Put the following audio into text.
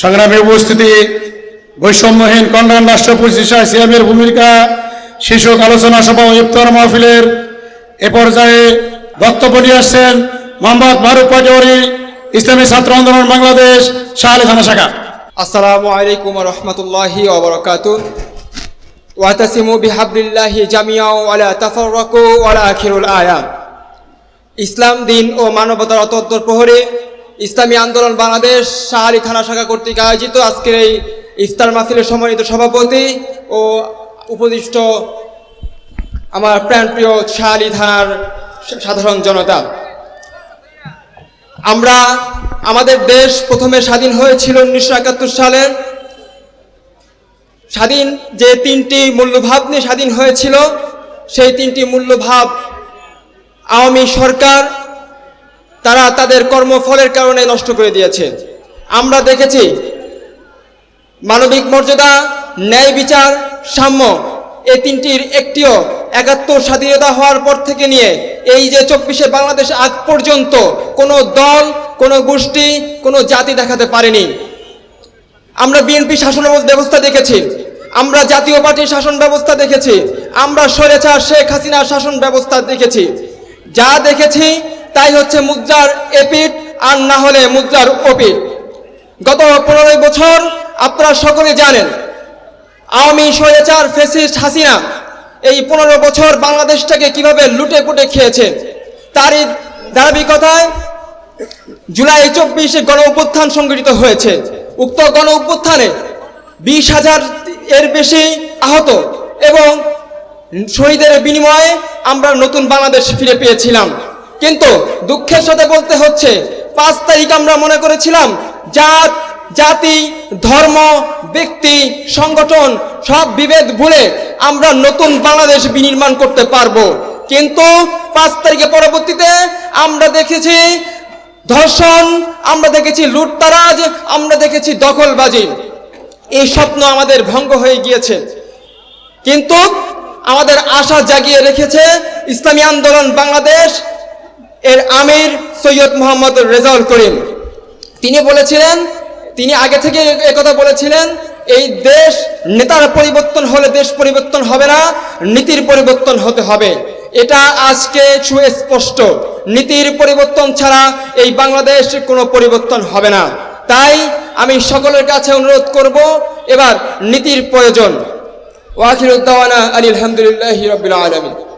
সংগ্রামী উপস্থিতি, বৈষম্যহীন কল্যাণ রাষ্ট্র প্রতিষ্ঠায় সিএমের ভূমিকা, শীর্ষক আলোচনা সভা ইফতার মাহফিলের এ পর্যায়ে বক্তব্য নিয়ে আসছেন মোহাম্মদ মারুফ পাটোয়ারি, ইসলামী ছাত্র আন্দোলন বাংলাদেশ, শাহ থানা শাখা। আসসালামু আলাইকুম রহমতুল্লাহি ওয়াতাসিমু বিহাবলিল্লাহি জামিয়া ওয়ালা তাফাররাকু ওয়ালা আখিরুল আয়া। ইসলাম, দিন ও মানবতার অতত্তর প্রহরে। ইসলামী আন্দোলন বাংলাদেশ শাহালি থানা শাখা কর্তৃক আয়োজিত আজকের এই ইফতার মাহফিলের সম্মানিত সভাপতি ও উপদিষ্ট আমার প্রাণপ্রিয় শাহালি থানার সাধারণ জনতা। আমরা আমাদের দেশ প্রথমে স্বাধীন হয়েছিল উনিশশো একাত্তর সালের স্বাধীন যে তিনটি মূল্যভাব নিয়ে স্বাধীন হয়েছিল, সেই তিনটি মূল্যভাব আওয়ামী সরকার তারা তাদের কর্মফলের কারণে নষ্ট করে দিয়েছে। আমরা দেখেছি মানবিক মর্যাদা, ন্যায় বিচার, সাম্য এই তিনটির একটিও একাত্তর স্বাধীনতা হওয়ার পর থেকে নিয়ে এই যে চব্বিশে বাংলাদেশ আগ পর্যন্ত কোনো দল, কোনো গোষ্ঠী, কোনো জাতি দেখাতে পারেনি। আমরা বিএনপি শাসন ব্যবস্থা দেখেছি। আমরা জাতীয় পার্টির শাসন ব্যবস্থা দেখেছি। আমরা স্বৈরাচার শেখ হাসিনার শাসন ব্যবস্থা দেখেছি। যা দেখেছি তাই হচ্ছে মুদ্রার এপিট আর না হলে মুদ্রার ওপিট গত পনেরোই বছর আপনারা সকলে জানেন, আওয়ামী স্বৈরাচার ফেসিস্ট হাসিনা এই পনেরো বছর বাংলাদেশটাকে কীভাবে লুটে পুটে খেয়েছে, তারই ধারাবাহিকতায় জুলাই চব্বিশে গণ অভ্যুত্থান সংগঠিত হয়েছে। উক্ত গণ অভ্যুত্থানে বিশ হাজার এর বেশি আহত এবং শহীদের বিনিময়ে আমরা নতুন বাংলাদেশ ফিরে পেয়েছিলাম। কিন্তু দুঃখের সাথে বলতে হচ্ছে, পাঁচ তারিখ আমরা মনে করেছিলাম, জাত, জাতি, ধর্ম, ব্যক্তি, সংগঠন, সব বিভেদ ভুলে আমরা নতুন বাংলাদেশ বিনির্মাণ করতে পারব। কিন্তু পাঁচ তারিখে পরবর্তীতে আমরা দেখেছি ধর্ষণ, আমরা দেখেছি লুটতারাজ, আমরা দেখেছি দখলবাজি। এই স্বপ্ন আমাদের ভঙ্গ হয়ে গিয়েছে। কিন্তু আমাদের আশা জাগিয়ে রেখেছে ইসলামী আন্দোলন বাংলাদেশ এর আমির সৈয়দ মোহাম্মদ রেজাউল করিম। তিনি বলেছিলেন, তিনি আগে থেকে কথা বলেছিলেন, এই দেশ নেতার পরিবর্তন হলে দেশ পরিবর্তন হবে না, নীতির পরিবর্তন হতে হবে। এটা আজকে সুস্পষ্ট। নীতির পরিবর্তন ছাড়া এই বাংলাদেশ কোনো পরিবর্তন হবে না। তাই আমি সকলের কাছে অনুরোধ করব, এবার নীতির প্রয়োজন। ওয়াখিরুদ্দাওয়ানা আলী আলহামদুলিল্লাহ রবিল আলমী